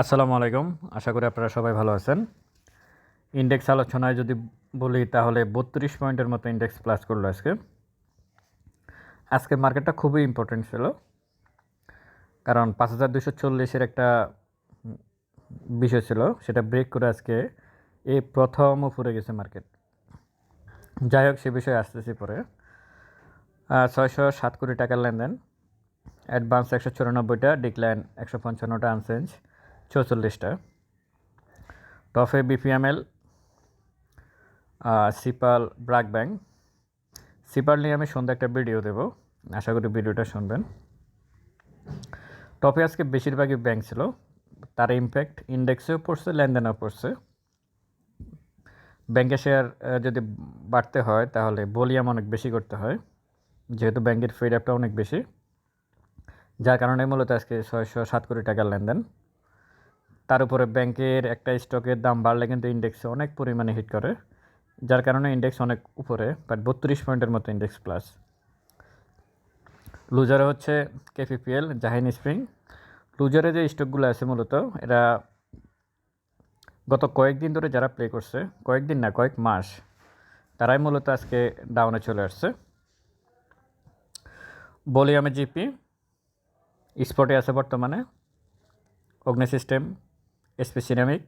আসসালামু আলাইকুম। আশা করি আপনারা সবাই ভালো আছেন। ইন্ডেক্স আলোচনায় যদি বলি, তাহলে বত্রিশ পয়েন্টের মতো ইন্ডেক্স প্লাস করল আজকে। আজকে মার্কেটটা খুবই ইম্পর্টেন্ট ছিল। কারণ পাঁচ হাজার দুশো চল্লিশের একটা বিষয় ছিল, সেটা ব্রেক করে আজকে এই প্রথম ফুরে গেছে মার্কেট যাই হোক, সে বিষয়ে আসতেছি পরে। ছয়শো সাত কোটি টাকার লেনদেন। অ্যাডভান্স একশো চুরানব্বইটা ডিক্লাইন একশো পঞ্চান্নটা আনসেঞ্জ চৌচল্লিশটা। টফে বিপিএমএল সিপাল ব্রাক ব্যাংক সিপাল নিয়ে আমি সন্ধ্যা একটা ভিডিও দেব, আশা করি ভিডিওটা শুনবেন। টপে আজকে বেশিরভাগই ব্যাংক ছিল, তার ইম্প্যাক্ট ইন্ডেক্সেও পড়ছে, লেনদেনেও পড়ছে। ব্যাংকের শেয়ার যদি বাড়তে হয়, তাহলে ভলিউম অনেক বেশি করতে হয়, যেহেতু ব্যাংকের ফিড অনেক বেশি, যার কারণে মূলত আজকে ছয়শো সাত কোটি টাকার লেনদেন। তার উপরে ব্যাংকের একটা স্টকের দাম বাড়লে কিন্তু ইন্ডেক্সে অনেক পরিমাণে হিট করে, যার কারণে ইন্ডেক্স অনেক উপরে বাট বত্রিশ পয়েন্টের মতো ইন্ডেক্স প্লাস লুজারে হচ্ছে কেপিপিএল জাহিন স্প্রিং লুজারে যে স্টকগুলো আছে মূলত, এরা গত কয়েকদিন ধরে যারা প্লে করছে, কয়েকদিন না, কয়েক মাস, তারাই মূলত আজকে ডাউনে চলে আসছে। বলি আমি জিপি স্পটে আছে বর্তমানে Agni system SP ceramic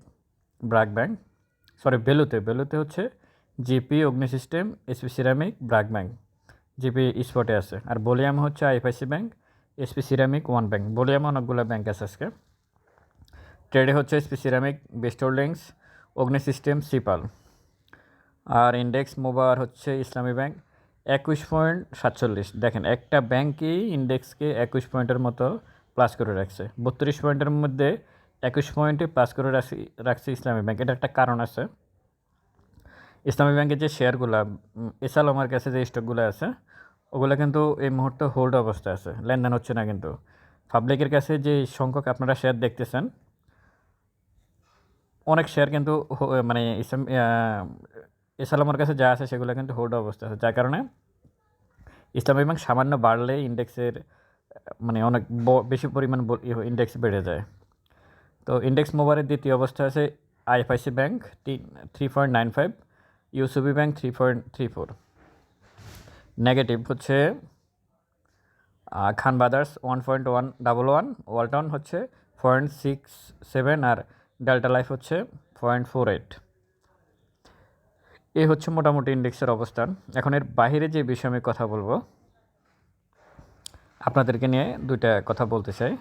BRAC bank sorry বেলুতে বেলুতে হচ্ছে GP Agni system SP ceramic BRAC bank GP স্পটে আছে। আর বলিয়াম হচ্ছে IFIC bank SP ceramic one bank volume অনেকগুলো ব্যাংক আছে আজকে। ট্রেডে হচ্ছে SP ceramic best holdings Agni system সিপাল আর ইন্ডেক্স মোবার হচ্ছে ইসলামী ব্যাংক একুশ পয়েন্ট সাতচল্লিশ। দেখেন, একটা ব্যাংকই ইন্ডেক্সকে একুশ পয়েন্টের মতো প্লাস করে রাখছে। বত্রিশ পয়েন্টের মধ্যে একুশ পয়েন্টে পাস করে রাখছি, রাখছে ইসলামী ব্যাংক। এটা একটা কারণ আছে। ইসলামী ব্যাংকের যে শেয়ারগুলো এসাল আমার কাছে যে স্টকগুলো আছে, ওগুলো কিন্তু এই মুহূর্তে হোল্ড অবস্থায় আছে। লেনদেন হচ্ছে না কিন্তু। পাবলিকের কাছে যে সংখ্যক আপনারা শেয়ার দেখতেছেন, অনেক শেয়ার কিন্তু মানে ইসলাম এসাল আমার কাছে যা আছে সেগুলো কিন্তু হোল্ড অবস্থা আছে। যার কারণে ইসলামী ব্যাংক সামান্য বাড়লে ইন্ডেক্সের মানে অনেক বেশি পরিমাণ ইন্ডেক্স বেড়ে যায়। তো ইন্ডেক্স মোবাইলের দ্বিতীয় অবস্থা আছে IFIC bank three point nine five UCB bank three point three four negative হচ্ছে Khan brothers one point one double one Walton হচ্ছে পয়েন্ট সিক্স সেভেন আর ডেল্টা লাইফ হচ্ছে পয়েন্ট ফোর এইট এই হচ্ছে মোটামুটি ইন্ডেক্সের অবস্থান। এখন এর বাইরে যে বিষয়ে আমি কথা বলব, আপনাদেরকে নিয়ে দুইটা কথা বলতে চাই।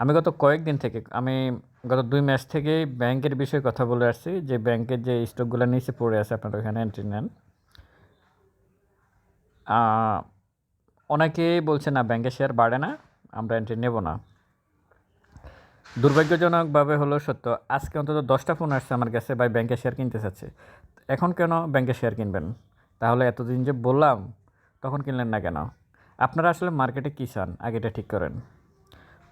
আমি গত কয়েকদিন থেকে আমি গত দুই ম্যাচ থেকে ব্যাংকের বিষয়ে কথা বলে আসছি যে ব্যাংকের যে স্টকগুলো নিচে পড়ে আছে আপনারা ওখানে এন্ট্রি নেন। আহ, অনেকেই বলছে না ব্যাংকের শেয়ার বাড়ে না আমরা এন্ট্রি নেব না। দুর্ভাগ্যজনকভাবে হলো সত্য আজকে অন্তত দশটা ফোন আসছে আমার কাছে ভাই ব্যাংকের শেয়ার কিনতে চাচ্ছে। এখন কেন ব্যাংকের শেয়ার কিনবেন? তাহলে এতদিন যে বললাম তখন কিনলেন না কেন? আপনারা আসলে মার্কেটে কী চান? আগে এটা ঠিক করেন।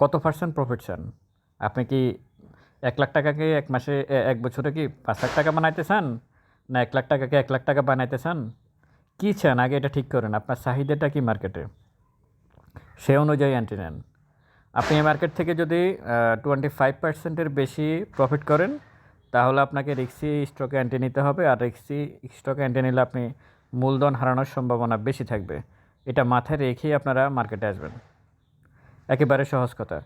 কত পার্সেন্ট প্রফিট চান? আপনি কি এক লাখ টাকাকে এক মাসে এক বছরে কি পাঁচ লাখ টাকা বানাইতে চান? না এক লাখ টাকাকে এক লাখ টাকা বানাইতে চান? কী চান? আগে এটা ঠিক করেন। আপনার চাহিদাটা কি মার্কেটে সে অনুযায়ী অ্যান্টি নেন। আপনি এই মার্কেট থেকে যদি টোয়েন্টি ফাইভ পার্সেন্টের বেশি প্রফিট করেন, তাহলে আপনাকে রিক্সি স্টকে অ্যান্টি নিতে হবে। আর রিক্সি স্টকে অ্যান্টি নিলে আপনি মূলধন হারানোর সম্ভাবনা বেশি থাকবে। এটা মাথায় রেখেই আপনারা মার্কেটে আসবেন। একেবারে সহজ কথা।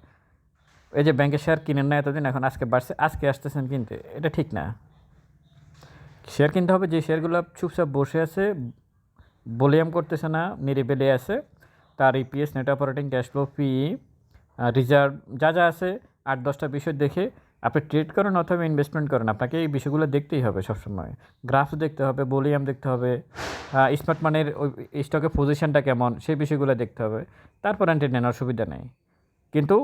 এই যে ব্যাংকের শেয়ার কিনেন না এতদিন, এখন আজকে বাড়ছে, আজকে আসতেছেন কিনতে, এটা ঠিক না। শেয়ার কিনতে হবে, যে শেয়ারগুলো চুপচাপ বসে আছে ভলিউম করতেছে না, নিরিবেলে আছে, তার EPS net operating cash flow P reserve যা যা আছে, আট, দশটা বিষয় দেখে আপনি ট্রেড করেন অথবা ইনভেস্টমেন্ট করেন, আপনাকে এই বিষয়গুলো দেখতেই হবে সবসময়। গ্রাফ দেখতে হবে ভলিউম দেখতে হবে স্মার্ট মানের ওই স্টকের পজিশনটা কেমন, সেই বিষয়গুলো দেখতে হবে। তারপর অ্যান্টি নেওয়ার সুবিধা নেই। কিন্তু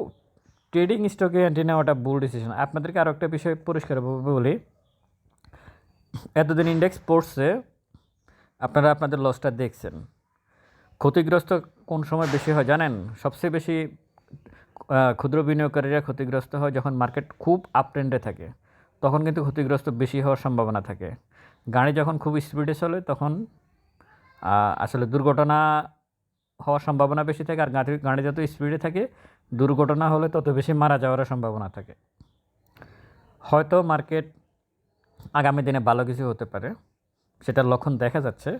ট্রেডিং স্টকে অ্যান্টি নেওয়াটা ভুল ডিসিশন আপনাদেরকে আরও একটা বিষয় পরিষ্কারভাবে বলি। এতদিন ইন্ডেক্স পড়ছে, আপনারা আপনাদের লসটা দেখছেন। ক্ষতিগ্রস্ত কোন সময় বেশি হয় জানেন? সবচেয়ে বেশি ক্ষুদ্র বিনিয়োগকারীরা ক্ষতিগ্রস্ত হয় যখন মার্কেট খুব আপ ট্রেন্ডে থাকে, তখন কিন্তু ক্ষতিগ্রস্ত বেশি হওয়ার সম্ভাবনা থাকে। গাড়ি যখন খুব স্পিডে চলে, তখন আসলে দুর্ঘটনা হওয়ার সম্ভাবনা বেশি থাকে, আর গাড়ি গাড়ি যত স্পিডে থাকে, দুর্ঘটনা হলে তত বেশি মারা যাওয়ার সম্ভাবনা থাকে। হয়তো মার্কেট আগামী দিনে ভালো কিছু হতে পারে, সেটার লক্ষণ দেখা যাচ্ছে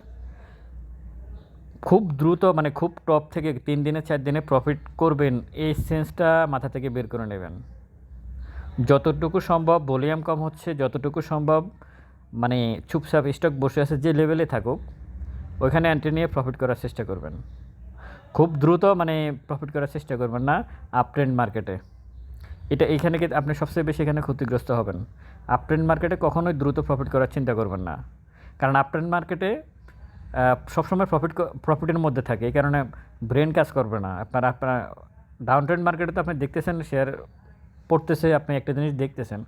খুব দ্রুত মানে খুব টপ থেকে তিন দিনে, চার দিনে প্রফিট করবেন, এই সেন্সটা মাথা থেকে বের করে নেবেন। যতটুকু সম্ভব ভলিউম কম হচ্ছে, যতটুকু সম্ভব মানে চুপচাপ স্টক বসে আছে, যে লেভেলে থাকুক, ওইখানে অ্যান্ট্রি নিয়ে প্রফিট করার চেষ্টা করবেন। খুব দ্রুত মানে প্রফিট করার চেষ্টা করবেন না আপ ট্রেন্ড মার্কেটে এটা এইখানে আপনি সবচেয়ে বেশি এখানে ক্ষতিগ্রস্ত হবেন। আপ ট্রেন্ড মার্কেটে কখনোই দ্রুত প্রফিট করার চিন্তা করবেন না। কারণ আপ ট্রেন্ড মার্কেটে সবসময় প্রফিট প্রফিটের মধ্যে থাকে, এই কারণে ব্রেন কাজ করবে না। আপনার আপনার ডাউন ট্রেন্ড মার্কেটে তো আপনি দেখতেছেন শেয়ার পড়তেছে, আপনি একটা জিনিস দেখতেছেন।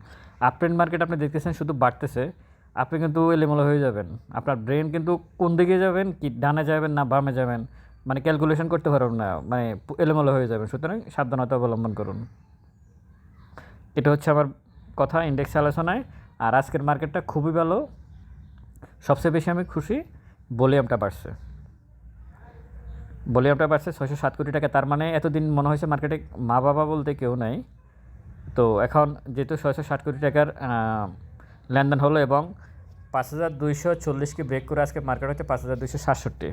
আপ ট্রেন্ড মার্কেট আপনি দেখতেছেন, শুধু বাড়তেছে, আপনি কিন্তু এলোমেলো হয়ে যাবেন। আপনার ব্রেন কিন্তু কোন দিকে যাবেন, কি ডানে যাবেন না বামে যাবেন মানে ক্যালকুলেশন করতে পারবেন না মানে এলোমেলো হয়ে যাবেন। সুতরাং সাবধানতা অবলম্বন করুন। এটা হচ্ছে আমার কথা ইন্ডেক্স আলোচনায়। আর আজকের মার্কেটটা খুবই ভালো। সবচেয়ে বেশি আমি খুশি। ভলিউমটা বাড়ছে। ভলিউমটা বাড়ছে ছয়শো সাত কোটি টাকা। তার মানে এতদিন মনে হয়েছে মার্কেটে মা বাবা বলতে কেউ নাই। তো এখন যেহেতু ছয়শো ষাট কোটি টাকার লেনদেন হলো এবং পাঁচ হাজার দুইশো চল্লিশকে ব্রেক করে আজকে মার্কেট হচ্ছে পাঁচ হাজার দুইশো সাতষট্টি।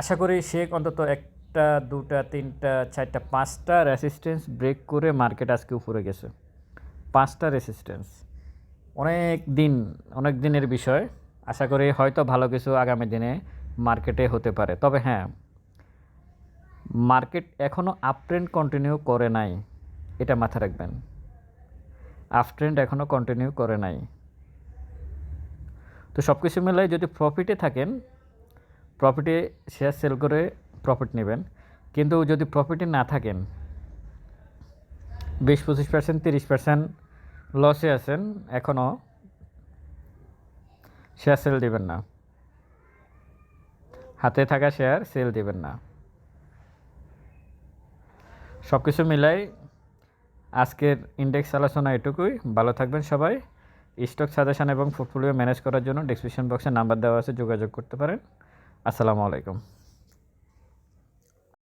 আশা করি শেখ অন্তত একটা, দুটা, তিনটা, চারটা, পাঁচটা রেসিস্টেন্স ব্রেক করে মার্কেট আজকে উপরে গেছে। পাঁচটা রেসিস্টেন্স অনেক দিন, অনেক দিনের বিষয়। আশা করি হয়তো ভালো কিছু আগামী দিনে মার্কেটে হতে পারে। তবে হ্যাঁ মার্কেট এখনও আপ ট্রেন্ড কন্টিনিউ করে নাই, এটা মাথায় রাখবেন। আপ ট্রেন্ড এখনও কন্টিনিউ করে নাই। তো সব কিছু মিলাই যদি প্রফিটে থাকেন প্রফিটে শেয়ার সেল করে প্রফিট নেবেন। কিন্তু যদি প্রফিটে না থাকেন, বিশ পঁচিশ পার্সেন্ট তিরিশ পার্সেন্ট লসে আছেন এখনও শেয়ার সেল দিবেন না। হাতে থাকা শেয়ার সেল দিবেন না। সব কিছু মিলাই আজকের ইন্ডেক্স আলোচনা এটুকুই। ভালো থাকবেন সবাই। স্টক সাজেশান এবং পোর্টফোলিও ম্যানেজ করার জন্য ডিসক্রিপশন বক্সে নাম্বার দেওয়া আছে, যোগাযোগ করতে পারেন। আসসালামু আলাইকুম।